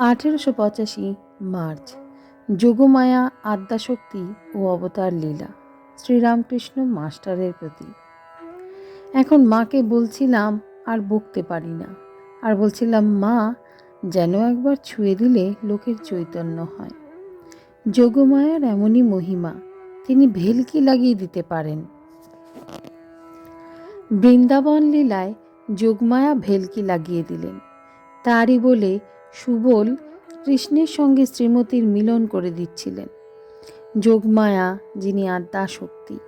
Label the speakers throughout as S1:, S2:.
S1: আঠেরোশো পঁচাশি মার্চ, যোগমায়া, আদ্যাশক্তি ও অবতার লীলা, শ্রীরামকৃষ্ণ মাস্টারের প্রতি। এখন মাকে বলছিলাম, আর বকতে পারি না। আর বলছিলাম, মা, যেন একবার ছুঁয়ে দিলে লোকের চৈতন্য হয়। যোগমায়ার এমনই মহিমা, তিনি ভেলকি লাগিয়ে দিতে পারেন। বৃন্দাবন লীলায় যোগমায়া ভেলকি লাগিয়ে দিলেন। তারই বলে সুবল কৃষ্ণের সঙ্গে শ্রীমতীর মিলন করে দিচ্ছিলেন। যোগমায়া, যিনি আদ্যা শক্তি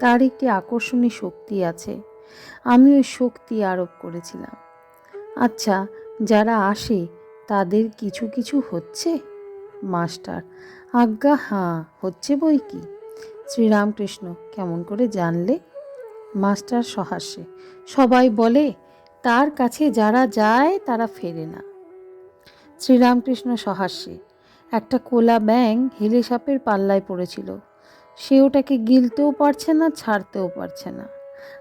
S1: তার একটি আকর্ষণী শক্তি আছে। আমি ওই শক্তি আরোপ করেছিলাম। আচ্ছা যারা আসে, তাদের কিছু কিছু হচ্ছে? মাস্টার, আজ্ঞা, হাঁ, হচ্ছে বই কি? শ্রীরামকৃষ্ণ, কেমন করে জানলে? মাস্টার সহাস্যে, সবাই বলে, তার কাছে যারা যায়, তারা ফেরে না। শ্রীরামকৃষ্ণ সহাস্যে। একটা কোলা ব্যাং হেলে সাপের পাল্লায় পড়েছিল। সে ওটাকে গিলতেও পারছে না, ছাড়তেও পারছে না।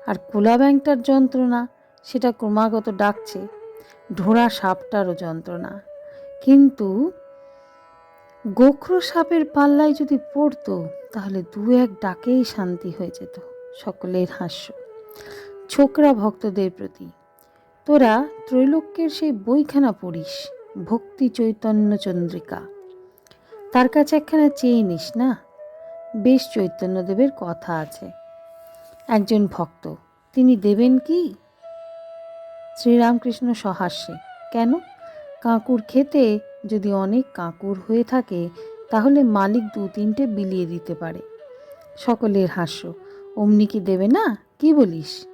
S1: আর কোলা ব্যাংটার যন্ত্রণা, সেটা ক্রমাগত ডাকছে। ঢোড়া সাপটারও যন্ত্রণা। কিন্তু গোখরো সাপের পাল্লায় যদি পড়তো, তাহলে দু এক ডাকেই শান্তি হয়ে যেত সকলের হাস্য। ছোকরা ভক্তদের প্রতি, তোরা ত্রৈলোক্যের সেই বইখানা পড়িস ভক্তি চৈতন্য চন্দ্রিকা। তার কাছে একখানা চেয়ে নিস না? বেশ চৈতন্যদেবের কথা আছে। একজন ভক্ত, তিনি দেবেন কি? শ্রীরামকৃষ্ণ সহাস্যে, কেন? কাঁকুর খেতে যদি অনেক কাঁকুর হয়ে থাকে, তাহলে মালিক দু তিনটে বিলিয়ে দিতে পারে। সকলের হাস্য, অমনি কি দেবে না? কি বলিস?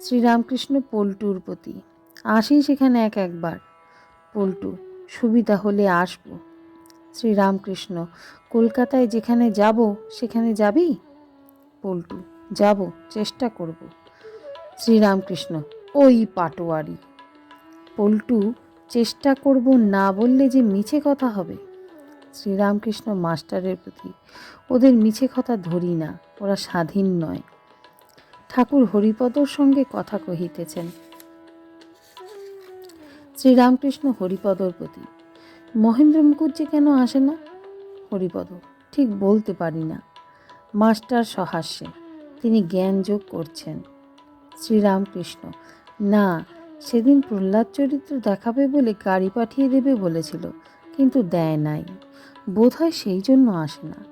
S1: শ্রীরামকৃষ্ণ পল্টুর প্রতি আসি সেখানে এক একবার। পল্টু সুবিধা হলে আসব। শ্রীরামকৃষ্ণ, কলকাতায় যেখানে যাব, সেখানে যাবি? পল্টু যাব, চেষ্টা করব। শ্রীরামকৃষ্ণ, ওই পাটোয়ারি। পল্টু চেষ্টা করব না বললে যে মিছে কথা হবে? শ্রীরামকৃষ্ণ মাস্টারের প্রতি, ওদের মিছে কথা ধরি না, ওরা স্বাধীন নয়। ঠাকুর হরিপদর সঙ্গে কথা কহিতেছেন শ্রীরামকৃষ্ণ হরিপদর প্রতি। মহেন্দ্র মুখুজ্জি কেন আসে না? হরিপদ, ঠিক বলতে পারি না। মাস্টার সহাস্যে, তিনি জ্ঞান যোগ করছেন। শ্রীরামকৃষ্ণ, না, সেদিন প্রহ্লাদ চরিত্র দেখাবে বলে গাড়ি পাঠিয়ে দেবে বলেছিল, কিন্তু দেয় নাই। বোধহয় সেই জন্য আসে না।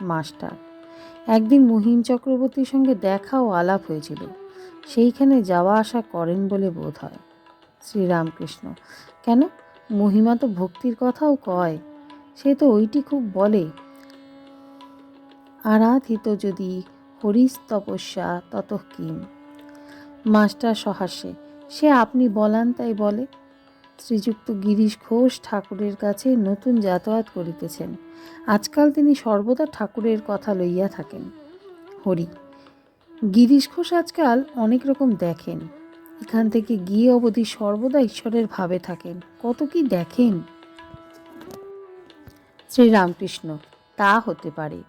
S1: মাস্টার, একদিন মহিম চক্রবর্তীর সঙ্গে দেখা ও আলাপ হয়েছিল। সেইখানে যাওয়া আসা করেন বলে বোধ হয় শ্রীরামকৃষ্ণ। কেন? মহিমা তো ভক্তির কথাও কয়। সে তো ওইটি খুব বলে। আরাধিত যদি হরিস তপস্যা তত কিম মাস্টার সহাস্যে, সে আপনি বলান তাই বলে। শ্রীযুক্ত গিরিশ ঘোষ ঠাকুরের কাছে নতুন যাতায়াত করিতেছেন। আজকাল তিনি সর্বদা ঠাকুরের কথা লইয়া থাকেন। হরি, গিরিশ ঘোষ আজকাল অনেক রকম দেখেন। এখান থেকে গিয়ে অবধি সর্বদা ঈশ্বরের ভাবে থাকেন। কত কি দেখেন? শ্রীরামকৃষ্ণ, তা হতে পারে।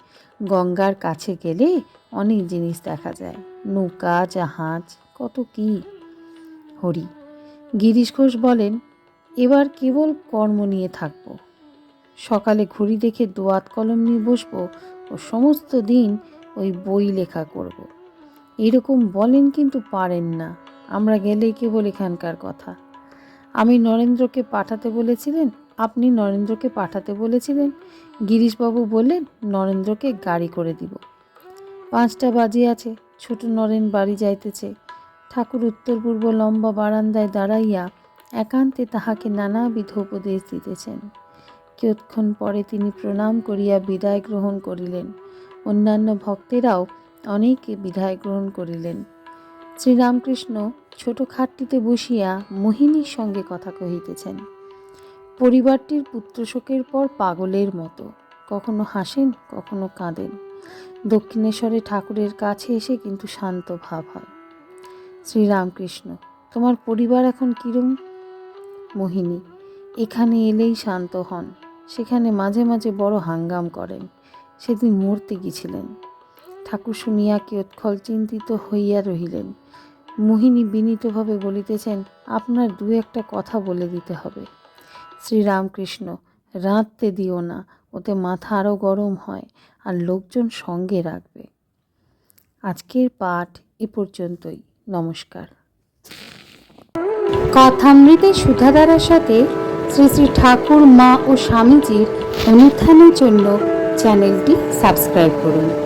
S1: গঙ্গার কাছে গেলে অনেক জিনিস দেখা যায়। নৌকা, জাহাজ, কত কি। হরি, গিরিশ ঘোষ বলেন, এবার কেবল কর্ম নিয়ে থাকব। সকালে ঘড়ি দেখে দোয়াত কলম নিয়ে বসবো ও সমস্ত দিন ওই বই লেখা করব। এরকম বলেন কিন্তু পারেন না। আমরা গেলেই কেবল এখানকার কথা। আমি নরেন্দ্রকে পাঠাতে বলেছিলেন, আপনি নরেন্দ্রকে পাঠাতে বলেছিলেন। গিরিশবাবু বললেন, নরেন্দ্রকে গাড়ি করে দিব। পাঁচটা বাজে আছে, ছোট নরেন বাড়ি যাইতেছে। ঠাকুর উত্তর পূর্ব লম্বা বারান্দায় দাঁড়াইয়া একান্তে তাহাকে নানাবিধ উপদেশ দিতেছেন। কিয়ৎক্ষণ পরে তিনি প্রণাম করিয়া বিদায় গ্রহণ করিলেন। অন্যান্য ভক্তেরাও অনেকে বিদায় গ্রহণ করিলেন। শ্রীরামকৃষ্ণ ছোট খাটটিতে বসিয়া মোহিনীর সঙ্গে কথা কহিতেছেন। পরিবারটির পুত্রশোকের পর পাগলের মতো, কখনো হাসেন, কখনো কাঁদেন। দক্ষিণেশ্বরে ঠাকুরের কাছে এসে কিন্তু শান্ত ভাব হয়। শ্রীরামকৃষ্ণ, তোমার পরিবার এখন কিরম মোহিনী, এখানে এলেই শান্ত হন। সেখানে মাঝে মাঝে বড় হাঙ্গাম করেন। সেদিন মূর্তি গিয়েছিলেন ঠাকুর শুনিয়া কিয়ৎক্ষল চিন্তিত হইয়া রহিলেন। মোহিনী বিনীতভাবে বলিতেছেন, আপনার দু একটা কথা বলে দিতে হবে। শ্রীরামকৃষ্ণ, রাঁধতে দিও না, ওতে মাথা আরও গরম হয় আর লোকজন সঙ্গে রাখবে। আজকের পাঠ এ পর্যন্তই। নমস্কার। কথামৃতের সুধাধারার সাথে শ্রী শ্রী ঠাকুর, মা ও স্বামীজির অনুত্থানের জন্য চ্যানেলটি সাবস্ক্রাইব করুন।